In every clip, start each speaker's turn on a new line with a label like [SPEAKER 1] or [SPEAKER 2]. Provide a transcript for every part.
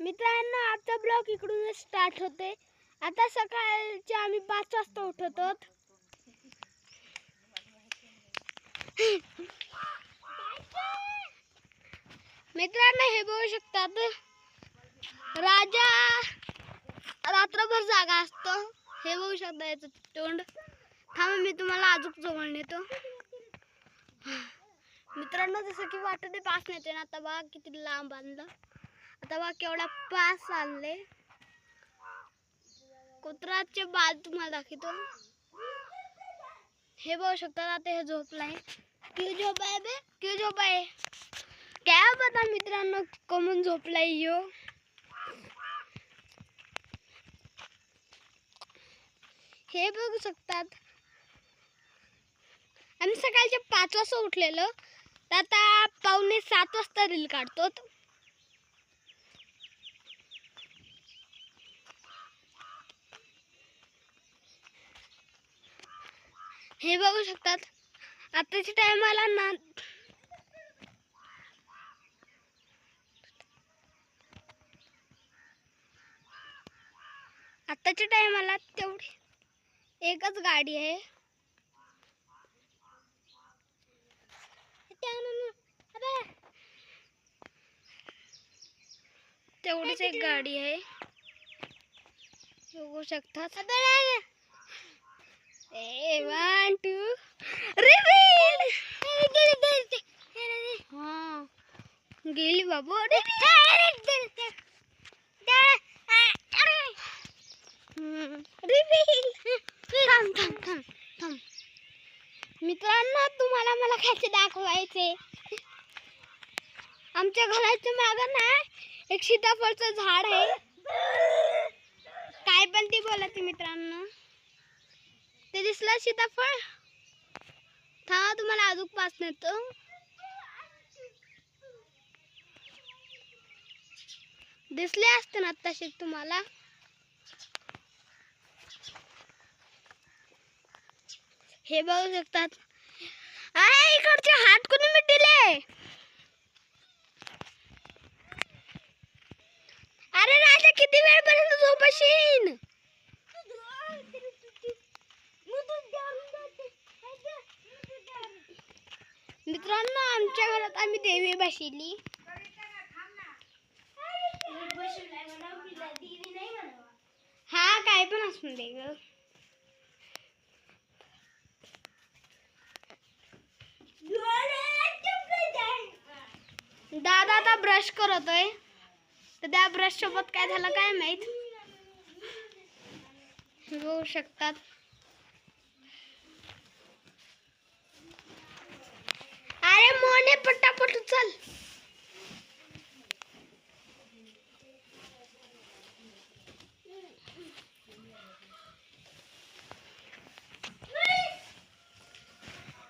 [SPEAKER 1] मित्रांनो आजचा ब्लॉग इकडूनच स्टार्ट होते आता सकाळचे आम्ही पाच वाजता उठत. आहोत मित्रांनो हे बघू शकतात. राजा रात्रभर जागा असतो. हे बघू शकता याचं तोंड. थांबा मी तुम्हाला अजून जवळ नेतो. मित्रांनो जसं की वाटत पास नेते ना आता बघा किती लांब आणलं. आता बघा केवढा पास आणले कुत्राचे बाल तुम्हाला दाखवतो. हे बघू शकतात आता हे झोपलाय क्यू झोप आहे बे? क्यू झोप आहे? काय बघा मित्रांनो कमून झोपलाय यो हो. हे. बघू शकतात. आम्ही सकाळचे पाच वाजता उठलेलो. तर आता पावणे सात वाजता रील काढतो हे बघू शकतात. आताच्या टायमाला ना आताच्या टायमाला तेवढी एकच गाडी आहे. तेवढीच एक गाडी आहे. बघू शकतात. ए वन टू हा गेली बाबू रिव्हील थांब थांब थांब थांब मित्रांनो तुम्हाला मला खायचे दाखवायचे. आमच्या घराच्या मागं ना एक सीताफळचं झाड आहे. काय पण ती बोलते मित्रांनो. ते दिसला सीताफळ? थांबा तुम्हाला अजून पास नेतो दिसले असते ना तसे तुम्हाला? हे बघू शकतात. आहे इकडचे हात कोणी मिटिले अरे राजा किती वेळपर्यंत झोपशील? मित्रांनो आमच्या घरात आम्ही देवी बसली हा काय पण असून दे ग. दादा आता ब्रश करतोय. तर त्या ब्रश सोबत काय झालं काय माहीत? बघू शकतात. अरे मोने पटापट चल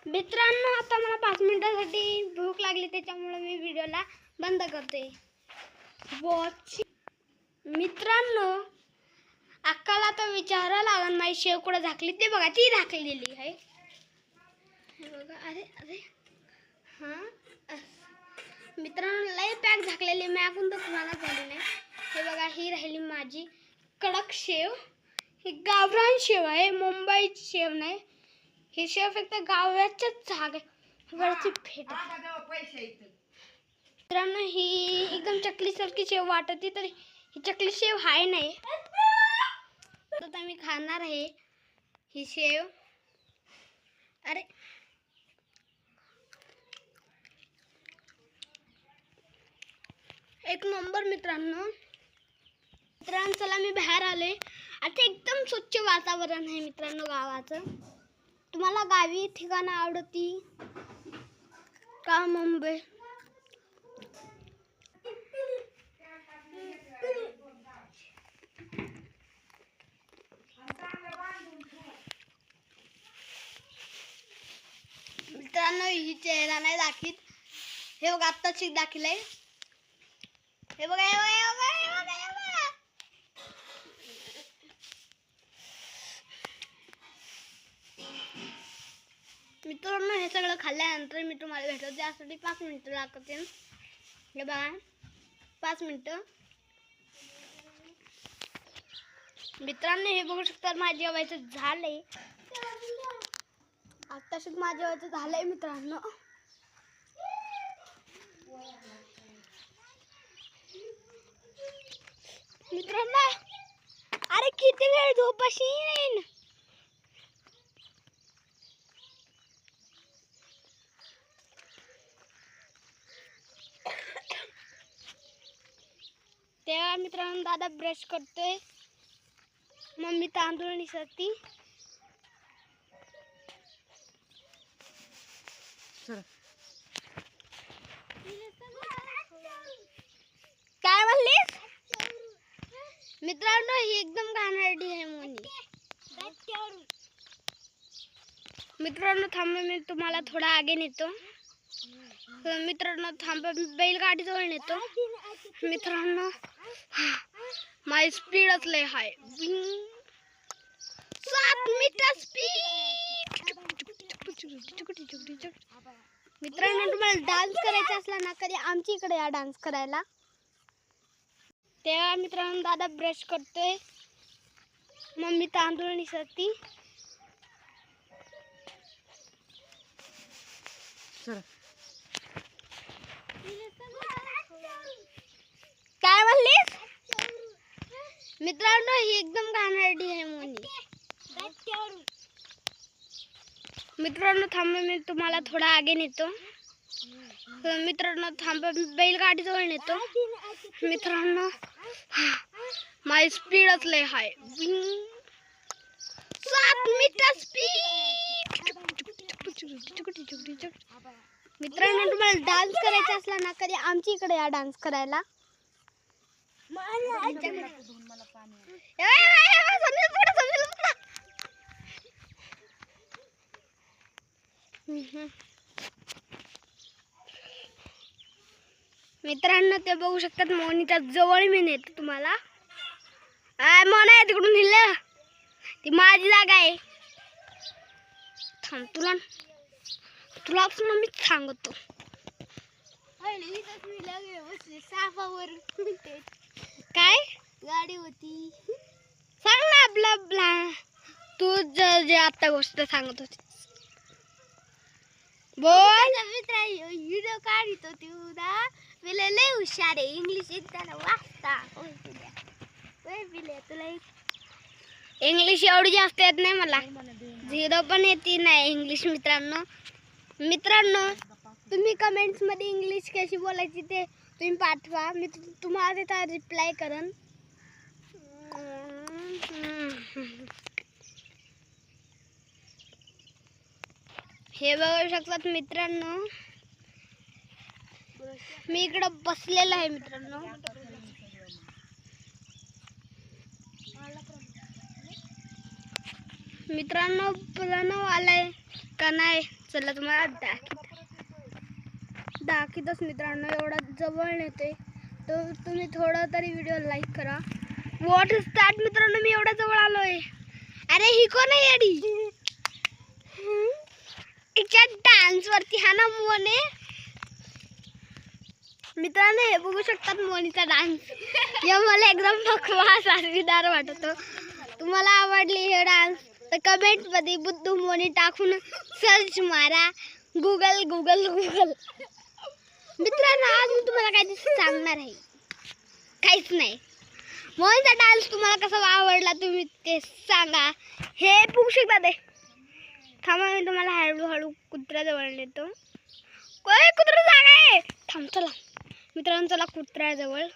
[SPEAKER 1] मित्रांनो आता मला पाच मिनिटासाठी भूक लागली त्याच्यामुळे मी व्हिडिओला बंद करते. वॉच मित्रांनो अक्काला तर विचारा लागन माझी शेव कुठं झाकली ते बघा ती झाकलेली आहे. बघा अरे अरे. हां. मित्रांनो लय पॅक झाकलेली मी आपण तर कुणाला झाली नाही. हे बघा ही राहिली माझी कडक शेव. ही गावरान शेव आहे मुंबईची शेव नाही. ही शेव फक्त गावाच्याच जागेवरची भेट मित्रांनो ही एकदम चकलीसारखी शेव वाटते तर ही चकली शेव आहे नाही. तर आता मी खाणार आहे ही शेव. अरे एक नंबर मित्रांनो. मित्रांनो चला मी बाहेर आले. आता एकदम स्वच्छ वातावरण आहे मित्रांनो गावाचं. तुम्हाला गावी ठिकाणं आवडती का मुंबई? मित्रांनो ही चेहरा नाही दाखीत. हे बघा आत्ताच एक आहे हे बघा हे बघा हे बघा हे बघा मित्रांनो हे सगळं खाल्ल्यानंतर मी तुम्हाला भेटतो त्यासाठी पाच मिनिटं लागते हे बघा पाच मिनटं. मित्रांनो हे बघू शकता माझ्या जेवायचं झालंय. आत्ताशीच माझ्या जेवायचं झालंय मित्रांनो. मित्रांनो अरे किती वेळ झोपाशी येईन? तेव्हा मित्रांनो दादा ब्रश करतोय. मम्मी तांदूळ निसरती. मित्रांनो, ही एकदम घाणेरडी आहे मोनी मित्रांनो, थांबा, मी थोडा आगे नेतो. तर मित्रांनो, थांबा, मी बैलगाडीजवळ नेतो. मित्रांनो, माझी स्पीडच लय हाय सात मीटर स्पीड मित्रांनो, तुम्हाला डान्स करायचा असला ना, कधी आमच्या इकडे या डान्स तेव्हा मित्रांनो दादा ब्रश करतोय. मम्मी तांदूळ निसरती. काय म्हणलीस? मित्रांनो ही एकदम घाणेरडी आहे मोनी मित्रांनो थांबा मी तुम्हाला थोडा आगे नेतो. मित्रांनो थांबा बैलगाडीजवळ नेतो. मित्रांनो माझी स्पीडच लय हाय सात मीटर स्पीड मित्रांनो तुम्हाला डान्स करायचा असला ना कधी आमच्या इकडे या डान्स करायला. ए, मित्रांनो ते बघू शकतात मोनीच्या जवळ मी नेतो तुम्हाला. आय मोना आहे तिकडून नेलं ती माझी जागा आहे. थांब तुला तुला मी सांगतो. काय?
[SPEAKER 2] गाडी होती.
[SPEAKER 1] सांग ना आपला आपला तू ज- आता गोष्ट सांगत होती. बोल.
[SPEAKER 2] मित्र व्हिडिओ काढित होती उदा मला लय हुशार आहे इंग्लिश येताना वाचता होय पिल्या होय पिल्या तुला
[SPEAKER 1] इंग्लिश एवढी जास्त येत नाही मला झिरो पण येते नाही इंग्लिश मित्रांनो मित्रांनो तुम्ही कमेंट्समध्ये इंग्लिश कशी बोलायची ते तुम्ही पाठवा मी तुम्हाला त्याचा रिप्लाय करन हे बघू शकतात मित्रांनो मी इकडं बसलेलो आहे मित्रांनो. मित्रांनो प्रणव आलाय का नाही? चला तुम्हाला दाखवत. दाखवतच मित्रांनो एवढा जवळ नेते तर तुम्ही थोडा तरी व्हिडिओ लाईक करा. वॉट स्टार्ट मित्रांनो? मी एवढा जवळ आलोय. अरे ही कोण आहे तिच्या डान्स वरती हा ना मोने मित्रांनो हे बघू शकतात मोनीचा डान्स हे मला एकदम बकवास अर्वीदार वाटतो. तुम्हाला आवडली हे डान्स तर कमेंटमध्ये बुद्धू मोनी टाकून सर्च मारा. गुगल गुगल गुगल मित्रांनो आज मी तुम्हाला काहीतरी सांगणार आहे. काहीच नाही. मोनीचा डान्स तुम्हाला कसा आवडला तुम्ही ते सांगा. हे बघू शकता ते. थांबा मी तुम्हाला हळूहळू कुत्र्याजवळ नेतो. काय कुत्रा जागा आहे. थांब चला. मित्रांनो चला कुत्र्याजवळ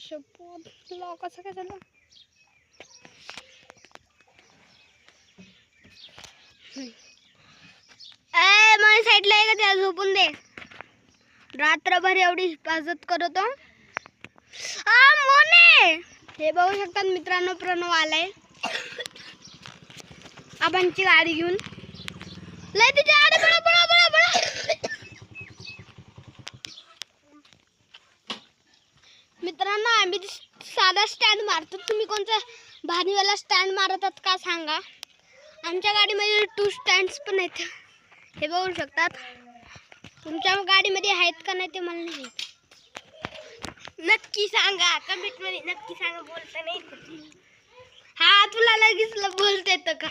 [SPEAKER 1] शपथ लॉ कसं काय झालं? ए माझ्या साईडला आहे का त्या झोपून दे. रात्रभर एवढी हिफाजत करतो हो. मोने! हे बघू शकतात मित्रांनो प्रणव आलाय. आपणची गाडी घेऊन. लय तिच्या स्टँड मारतो तुम्ही कोणता भारीवाला स्टँड मारतात का सांगा. आमच्या गाडीमध्ये टू स्टँड्स पण आहेत. हे बघू शकतात. तुमच्या गाडीमध्ये आहेत का नाही ते मला नाही.
[SPEAKER 2] नक्की सांगा. कमेंटमध्ये नक्की सांगा. बोलता नाही.
[SPEAKER 1] हा तुला लगेच बोलता येतं का?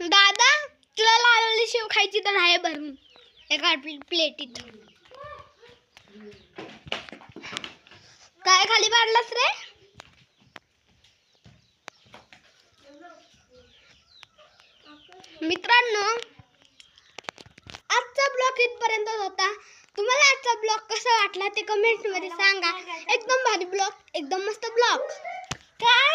[SPEAKER 1] दादा तुला लावलेली शेव खायची तर आहे भरून. एका प्लेटीत काय खाली पाडलास रे? मित्रांनो आजचा ब्लॉग इथपर्यंत होता. तुम्हाला आजचा ब्लॉग कसा वाटला ते कमेंटमध्ये सांगा. एकदम भारी ब्लॉग एकदम मस्त ब्लॉग. काय?